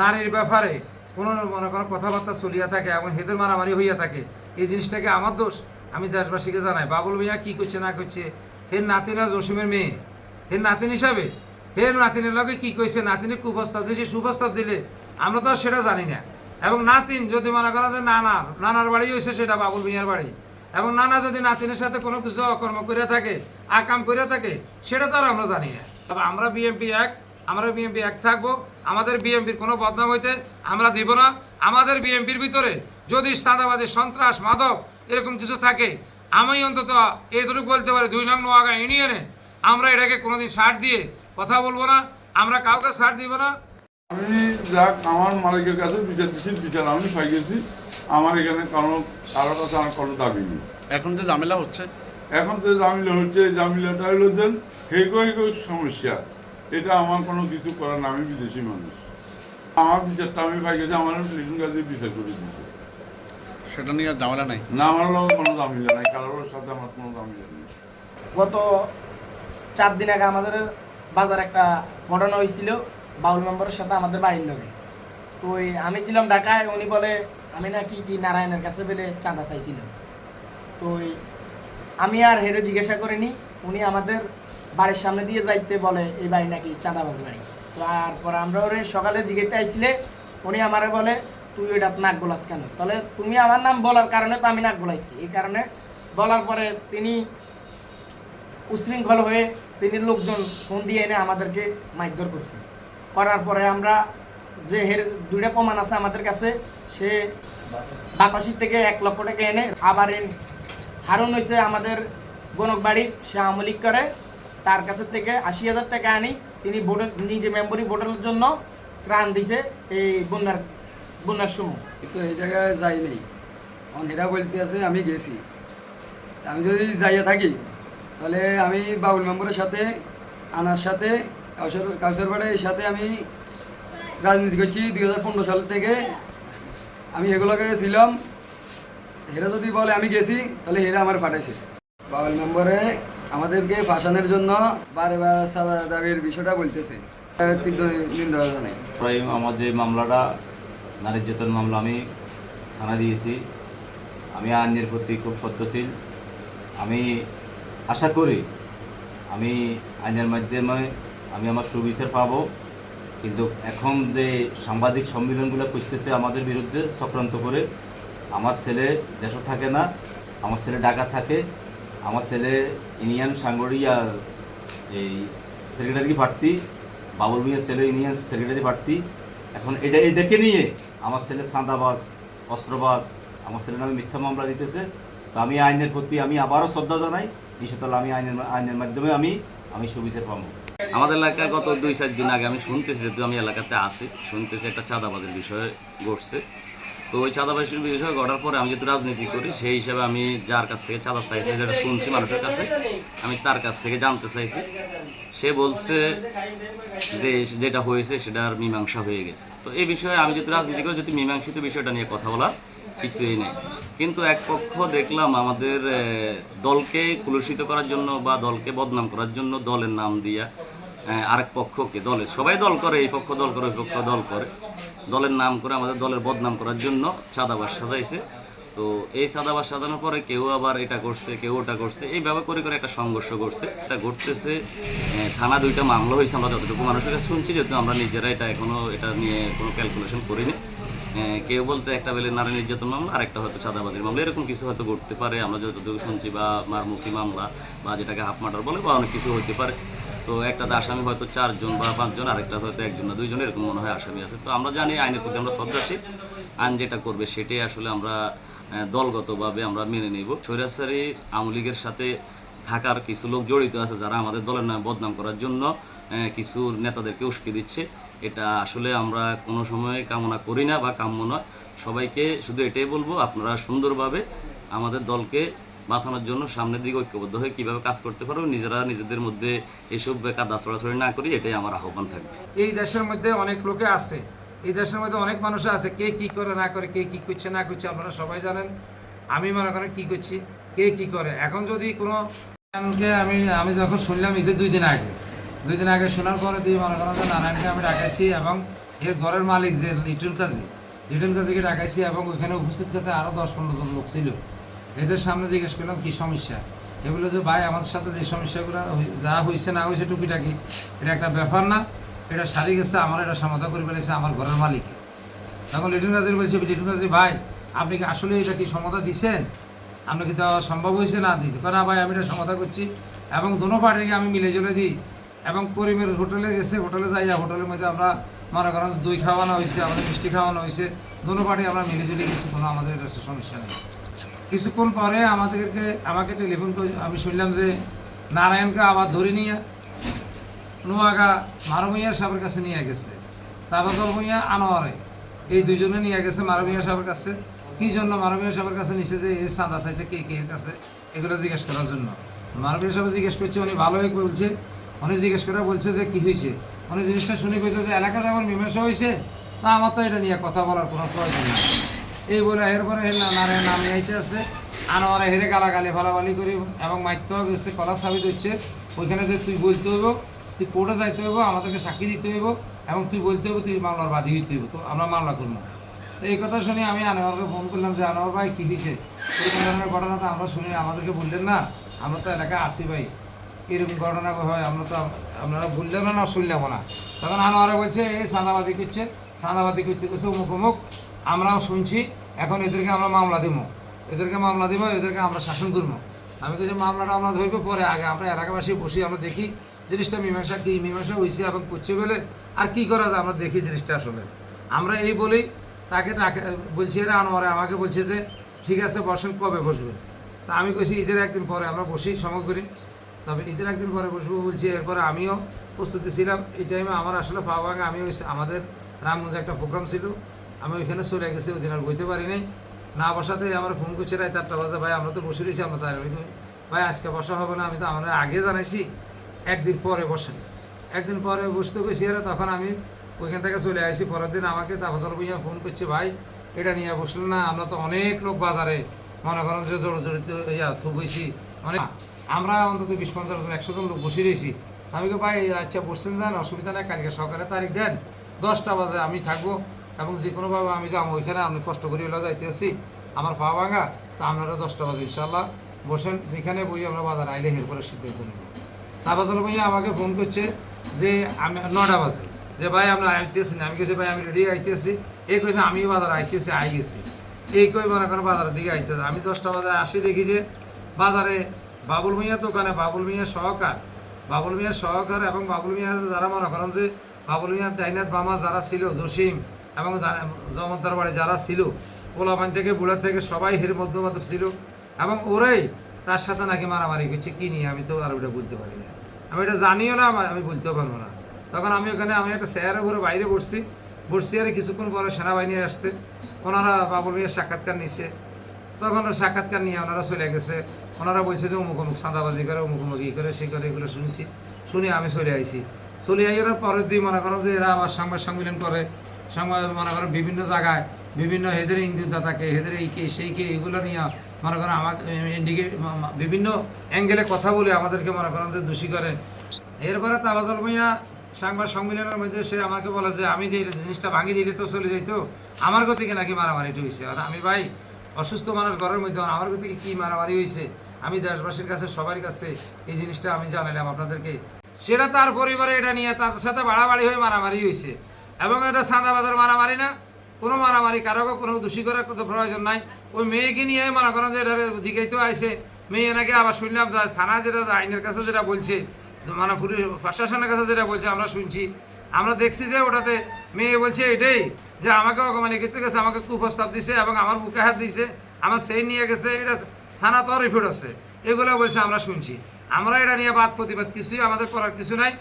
নারীর ব্যাপারে কোনো মনে করেন কথাবার্তা চলিয়া থাকে এবং হেদের মারামারি হইয়া থাকে। এই জিনিসটাকে আমার দোষ? আমি দেশবাসীকে জানাই, বাবুল মিয়া কী করছে না করছে? হের নাতিনা জসিমের মেয়ে হের নাতিন হিসাবে হের নাতিনের লগে কী কইছে? নাতিনে কুপ্রস্তাব দিয়েছে সুপ্রস্তাব দিলে আমরা তো আর সেটা জানি না। এবং নাতিন যদি মনে করেন যে নানার নানার বাড়ি হয়েছে সেটা বাবুল মিয়ার বাড়ি। এবং নানা যদি নাতিনের সাথে কোনো কিছু অকর্ম করে থাকে, আকাম করে থাকে, সেটা তো আর আমরা জানি না। তবে আমরা বিএমপি এক, আমরা বিএমপি এক থাকব। আমাদের বিএমপির কোনো বদনাম হইতে আমরা দিব না। আমাদের বিএমপির ভিতরে যদি সাদাবাদী সন্ত্রাস মাদক এরকম কিছু থাকে আমি অন্তত এতটুকু বলতে পারি দুই নং নোয়াগা ইউনিয়নে আমরা এটাকে কোনোদিন সার দিয়ে কথা বলব না আমরা কাউকে ছাড় দিব না। আমি যাক আমার মালিকের কাছে বিচার দিচ্ছি বিচার আমি পাই গেছি। আমার এখানে কারও কারোর কাছে আমার কোনো দাবি নেই। এখন যে ঝামেলা হচ্ছে। এখন যে জামিলা হচ্ছে এই জামিলাটা হলো যে হেগো হেগো সমস্যা। এটা আমার কোনো কিছু করার না আমি বিদেশি মানুষ। আমার বিচারটা আমি পাই গেছি আমার লিটন গাছে বিচার করে দিচ্ছে সেটা নিয়ে আর ঝামেলা নাই? না আমার লগে কোনো জামিলা নাই কারোর সাথে আমার কোনো জামিলা নেই। গত চার দিন আগে আমাদের বাজার একটা ঘটনা হয়েছিল বাউল মেম্বারের সাথে আমাদের বাড়ির লোকে তো ওই আমি ছিলাম ঢাকায় উনি বলে আমি নাকি কি নারায়ণের কাছে বেলে চাঁদা চাইছিলাম? তো আমি আর হেরে জিজ্ঞাসা করিনি উনি আমাদের বাড়ির সামনে দিয়ে যাইতে বলে, এই বাড়ি নাকি চাঁদাবাজ বাড়ি? তারপর আমরা ওরে সকালে জিজ্ঞেতে আইছিলে, উনি আমারে বলে, তুই ওইটা নাক গোলাস কেন? তাহলে তুমি আমার নাম বলার কারণে তো আমি নাক গোলাইছি। এই কারণে বলার পরে তিনি উশৃঙ্খল হয়ে তিনি লোকজন ফোন দিয়ে এনে আমাদেরকে মারধর করছে। করার পরে আমরা যে হের দুইটা প্রমাণ আছে আমাদের কাছে, সে বাতাসির থেকে এক লক্ষ টাকা এনে আবার হারুন হয়েছে আমাদের গণক বাড়ি, সে আমলিক করে। তার কাছে থেকে আশি হাজার টাকা আনি। তিনি ভোটের, নিজে মেম্বরি ভোটের জন্য ত্রাণ দিছে এই বন্যার বন্যার সময়। তো এই জায়গায় যাই নেই। এখন হেরা বলতে আছে, আমি গেছি। আমি যদি যাইয়া থাকি, তাহলে আমি বাবুল মেম্বরের সাথে, আনার সাথে, কাউসার কাউসার বাড়ির সাথে আমি রাজনীতি করছি দুই হাজার পনেরো সাল থেকে। আমি এগুলোকে ছিলাম হেরা যদি বলে আমি গেছি, তাহলে হেরা আমার পাঠাইছে। বাবুল মেম্বরে আমাদেরকে ফাঁসানোর জন্য বারে বার সাদা দাবির বিষয়টা বলতেছে। আমার যে মামলাটা, নারী নির্যাতন মামলা আমি থানা দিয়েছি, আমি আইনের প্রতি খুব সত্যশীল। আমি আশা করি আমি আইনের মাধ্যমে আমি আমার সুবিচার পাবো, কিন্তু এখন যে সাংবাদিক সম্মেলনগুলো করতেছে আমাদের বিরুদ্ধে চক্রান্ত করে, আমার ছেলে দেশও থাকে না, আমার ছেলে ঢাকা থাকে আমার ছেলে ইউনিয়ন সাংগড়িয়া এই সেক্রেটারি প্রার্থী, বাবুল মিয়ার ছেলে ইউনিয়ন সেক্রেটারি প্রার্থী। এখন এটা, এটাকে নিয়ে আমার ছেলে সাঁদাবাজ, অস্ত্রবাজ, আমার ছেলের নামে মিথ্যা মামলা দিতেছে। তো আমি আইনের প্রতি আমি আবারও শ্রদ্ধা জানাই। ইনশাল্লাহ আমি আইনের আইনের মাধ্যমে আমি আমি সুবিচার পাবো। আমাদের এলাকায় গত দুই চার দিন আগে আমি শুনতেছি, যেহেতু আমি এলাকাতে আসি শুনতেছি একটা চাঁদাবাজের বিষয়ে ঘটছে। তো ওই চাঁদাবাজের বিষয়ে ঘটার পরে আমি যেহেতু রাজনীতি করি, সেই হিসাবে আমি যার কাছ থেকে চাঁদা চাইছি যেটা শুনছি মানুষের কাছে, আমি তার কাছ থেকে জানতে চাইছি। সে বলছে যে যেটা হয়েছে সেটার মীমাংসা হয়ে গেছে। তো এই বিষয়ে আমি যেহেতু রাজনীতি করি যদি মীমাংসিত বিষয়টা নিয়ে কথা বলার কিছুই নেই। কিন্তু এক পক্ষ দেখলাম আমাদের দলকে কুলুষিত করার জন্য বা দলকে বদনাম করার জন্য দলের নাম দিয়া আরেক পক্ষকে দলের। সবাই দল করে এই পক্ষ দল করে ওই পক্ষ দল করে। দলের নাম করে আমাদের দলের বদনাম করার জন্য চাঁদাবাস সাজাইছে। তো এই চাঁদাবাস সাজানোর পরে কেউ আবার এটা করছে কেউ ওটা করছে। এইভাবে করে করে একটা সংঘর্ষ করছে এটা ঘটতেছে থানা দুইটা মামলা হয়েছে। আমরা যতটুকু মানুষের কাছে শুনছি যেহেতু আমরা নিজেরা এটা এখনও এটা নিয়ে কোনো ক্যালকুলেশন করিনি। হ্যাঁ, কেউ বলতে একটা বেলে নারী নির্যাতন মামলা আর একটা হয়তো চাঁদাবাজির মামলা। এরকম কিছু হয়তো ঘটতে পারে। আমরা যতটুকু শুনছি বা মারমুখী মামলা বা যেটাকে হাফ মার্ডার বলে বা অনেক কিছু হতে পারে। তো একটাতে আসামি হয়তো চারজন বা পাঁচজন আর আরেকটা হয়তো একজন না, দুইজন এরকম মনে হয় আসামি আছে। তো আমরা জানি, আইনের প্রতি আমরা শ্রদ্ধাশীল। আইন যেটা করবে সেটাই আসলে আমরা দলগতভাবে আমরা মেনে নিব। সৈরাসারি আওয়ামী লীগের সাথে থাকার কিছু লোক জড়িত আছে যারা আমাদের দলের নামে বদনাম করার জন্য কিছু নেতাদেরকে উস্কে দিচ্ছে। এটা আসলে আমরা কোনো সময় কামনা করি না বা কাম্য নয়। সবাইকে শুধু এটাই বলব, আপনারা সুন্দরভাবে আমাদের দলকে বাঁচানোর জন্য সামনের দিকে ঐক্যবদ্ধ হয়ে কীভাবে কাজ করতে পারব, নিজেরা নিজেদের মধ্যে এসব কাদা ছড়াছড়ি না করি, এটাই আমার আহ্বান থাকবে। এই দেশের মধ্যে অনেক লোকে আছে, এই দেশের মধ্যে অনেক মানুষ আছে, কে কি করে না করে, কে কি করছে না করছে আপনারা সবাই জানেন। আমি মনে করেন কি করছি, কে কি করে। এখন যদি কোনো আমি আমি যখন শুনলাম ঈদের দুই দিন আগে, দুই দিন আগে শোনার পরে দিয়ে মনে করেন যে নারায়ণকে আমি ডাকাইছি এবং এর ঘরের মালিক যে লিটন কাজী লিটন কাজীকে ডাকাইছি এবং ওইখানে উপস্থিত করতে আরও দশ পনেরো জন লোক ছিল। এদের সামনে জিজ্ঞেস করলাম, কী সমস্যা? এগুলো যে, ভাই, আমাদের সাথে যে সমস্যাগুলো যা হয়েছে না হয়েছে টুকিটাকি, এটা একটা ব্যাপার না, এটা সারি গেছে, আমার এটা সমাধান করে ফেলেছে আমার ঘরের মালিক। তখন লিটন কাজী বলছে, লিটন কাজী ভাই, আপনি কি আসলে এটা কি সমাধান দিচ্ছেন আপনি কি দেওয়া সম্ভব হয়েছে না দিতে? না ভাই, আমি এটা সমাধান করছি এবং দোনো পার্টিকে আমি মিলে জলে দিই এবং করিমের হোটেলে গেছে, হোটেলে যাইয়া হোটেলের মধ্যে আমরা মনে করেন দই খাওয়ানো হয়েছে, আমাদের মিষ্টি খাওয়ানো হয়েছে, দোনো পার্টি আমরা মিলে জুলে গেছি, কোনো আমাদের এটা সমস্যা নেই। কিছুক্ষণ পরে আমাদেরকে, আমাকে টেলিফোন করে, আমি শুনলাম যে নারায়ণকে আবার ধরে নিয়ে নোয়াগা মারুমিয়া সাহেবের কাছে নিয়ে গেছে। তাবাজল ভুঁইয়া, আনোয়ারে। এই দুজনে নিয়ে গেছে মারুমিয়া সাহেবের কাছে। কি জন্য মারুমিয়া সাহেবের কাছে নিচে যে, এই চাঁদা চাইছে কে কে এর কাছে? এগুলো জিজ্ঞেস করার জন্য। মারুমিয়া সাহেব জিজ্ঞেস করছে, উনি ভালোই বলছে। উনি জিজ্ঞেস করে বলছে যে, কি হয়েছে উনি জিনিসটা শুনে কইতে যে, এলাকাতে আমার মীমাংসা হয়েছে তা আমার তো এটা নিয়ে কথা বলার কোনো প্রয়োজন নেই। এই বলে এরপরে হেলা নারায়ণ নামে আইতে আছে। আনোয়ারে হেরে গালাগালি, ফালাফালি করি এবং মাইতে গেছে, কলা সাবিত হচ্ছে। ওইখানে যে তুই বলতে হইব, তুই কোর্টে যাইতে হইব, আমাদেরকে সাক্ষী দিতে হইব এবং তুই বলতে হইব, তুই মামলার বাদী হইতে হইব। তো আমরা মামলা করব। তো এই কথা শুনে আমি আনোয়ারকে ফোন করলাম যে, আনোয়ার ভাই, কী হয়েছে এরকম ধরনের ঘটনা তো আমরা শুনি, আমাদেরকে বললেন না? আমরা তো এলাকায় আসি ভাই। এরকম ঘটনা হয়, আমরা তো, আপনারা বললেন না শুনলাম না। তখন আনোয়ারা বলছে, এই চাঁদাবাদি করছে চাঁদাবাদি করতে গেছে অমুক অমুক আমরাও শুনছি, এখন এদেরকে আমরা মামলা দিব এদেরকে মামলা দিব এদেরকে আমরা শাসন করব আমি কিছু মামলাটা আমরা ধরবো পরে আগে। আমরা এলাকাবাসী বসি, আমরা দেখি জিনিসটা মীমাংসা কি, মীমাংসা হয়েছে এবং করছে বলে। আর কি করা যায়, আমরা দেখি জিনিসটা আসলে। আমরা এই বলেই তাকে বলছি, এরা আনোয়ারে, আমাকে বলছে যে, ঠিক আছে, বসেন, কবে বসবেন? তা আমি কইছি, ঈদের একদিন পরে, আমরা বসি, সময় করি। তবে ঈদের একদিন পরে বসবো বলছি, এরপরে আমিও প্রস্তুতি ছিলাম। এই টাইমে আমার আসলে পাওয়া আমি আমাদের রামগঞ্জে একটা প্রোগ্রাম ছিল। আমি ওইখানে চলে গেছি, ওই দিন আর বইতে পারি নাই। না বসাতে আমার ফোন করছে রায়, চারটা বাজে। ভাই, আমরা তো বসে রয়েছি, আমরা তাই ভাই, আজকে বসা হবে না, আমি তো আমরা আগে জানাইছি, একদিন পরে বসেন। একদিন পরে বসতে গেছি আর তখন আমি ওইখান থেকে চলে আসি পরের দিন আমাকে তাফাজল ভুইয়া ফোন করছে, ভাই, এটা নিয়ে বসলেন না, আমরা তো অনেক লোক বাজারে। মনে করেন যে জড়ো জড়িত ইয়া, থুব হয়েছি মানে আমরা অন্তত বিশ পঞ্চাশ জন, একশো জন লোক বসে রয়েছি। আমি কি ভাই আচ্ছা বসছেন যান, অসুবিধা নেই, কালকে সকালে তারিখ দেন। দশটা বাজে আমি থাকব। এবং যে কোনোভাবে আমি যাব ওইখানে আপনি কষ্ট করে হলেও যাইতে আসি। আমার পা ভাঙা, তা আপনারা দশটা বাজে ইনশাল্লাহ বসেন, যেখানে বই আমরা বাজার, আইলে হের করে সিদ্ধান্ত নেব। তারপর ভাইয়া আমাকে ফোন করছে যে আমি নটা বাজে। যে ভাই, আমরা আইতেছি না। আমি কেছি ভাই, আমি রেডি আইতেছি এই কইছে আমি বাজার আইতেছি আই গেছি এই কই মনে করেন বাজারের দিকে আইতেছে আমি দশটা বাজে আসি, দেখি যে বাজারে বাবুল মিয়া দোকানে বাবুল মিয়া সহকার, বাবুল মিয়ার সহকার এবং বাবুল মিয়ার যারা মনে করেন যে বাবুল মিয়ার ডাইনাথ বামা যারা ছিল, জসিম এবং জমদ্দার বাড়ি যারা ছিল, পোলাপান থেকে, বুড়ার থেকে সবাই হের মধ্যমাত্র ছিল। এবং ওরাই তার সাথে নাকি মারামারি করছে, কি নিয়ে? আমি তো আর ওটা বলতে পারি না। আমি এটা জানিও না আমি বলতেও পারব না। তখন আমি ওখানে আমি একটা চেয়ারের উপরে বাইরে বসছি। বসছি আর কিছুক্ষণ পরে সেনাবাহিনী আসতে ওনারা বাবুল মিয়ার সাক্ষাৎকার নিচ্ছে তখন সাক্ষাৎকার নিয়ে ওনারা চলে গেছে। ওনারা বলছে যে অমুক অমুক সাদাবাজি করে, অমুক অমুক ই করে, সে করে, এগুলো শুনছি। শুনে আমি চলে আইছি। চলে আই ওরা পরের দিন মনে করো যে এরা আবার সংবাদ সম্মেলন করে। সংবাদ মনে করো বিভিন্ন জায়গায় বিভিন্ন হেদের ইন্দুদাতাকে হেদের এই কে, সেই কে, এগুলো নিয়ে মনে করো আমাকে বিভিন্ন অ্যাঙ্গেলে কথা বলে আমাদেরকে মনে করেন যে দোষী করে। এরপরে তাবাজল ভাইয়া সংবাদ সম্মেলনের মধ্যে সে আমাকে বলে যে, আমি যে জিনিসটা ভাঙি দিলে তো চলে যাইতো, আমার গতিকে নাকি মারামারিটা হয়েছে আর আমি, ভাই, অসুস্থ মানুষ ঘরের মধ্যে, আমার গতিকে কী মারামারি হয়েছে আমি দেশবাসীর কাছে, সবার কাছে এই জিনিসটা আমি জানালাম আপনাদেরকে। সেটা তার পরিবারে এটা নিয়ে তার সাথে বাড়াবাড়ি হয়ে মারামারি হয়েছে এবং এটা সাদাবাজার মারামারি না। কোনো মারামারি কারও কোনো দোষী করার কোনো প্রয়োজন নাই। ওই মেয়েকে নিয়ে মনে করেন যে এটা জিজ্ঞাসিত আইসে মেয়ে নাকি আবার শুনলাম থানা যেটা আইনের কাছে যেটা বলছে মানে পুলিশ প্রশাসনের কাছে যেটা বলছে, আমরা শুনছি। আমরা দেখছি যে ওটাতে মেয়ে বলছে এটাই যে আমাকে অগমানি করতে গেছে, আমাকে কুপ্রস্তাব দিছে এবং আমার বুকে হাত দিছে, আমার সেই নিয়ে গেছে, এটা থানা তো রিপোর্ট আছে। এগুলো বলছে, আমরা শুনছি। আমরা এটা নিয়ে বাদ প্রতিবাদ কিছুই আমাদের করার কিছু নাই।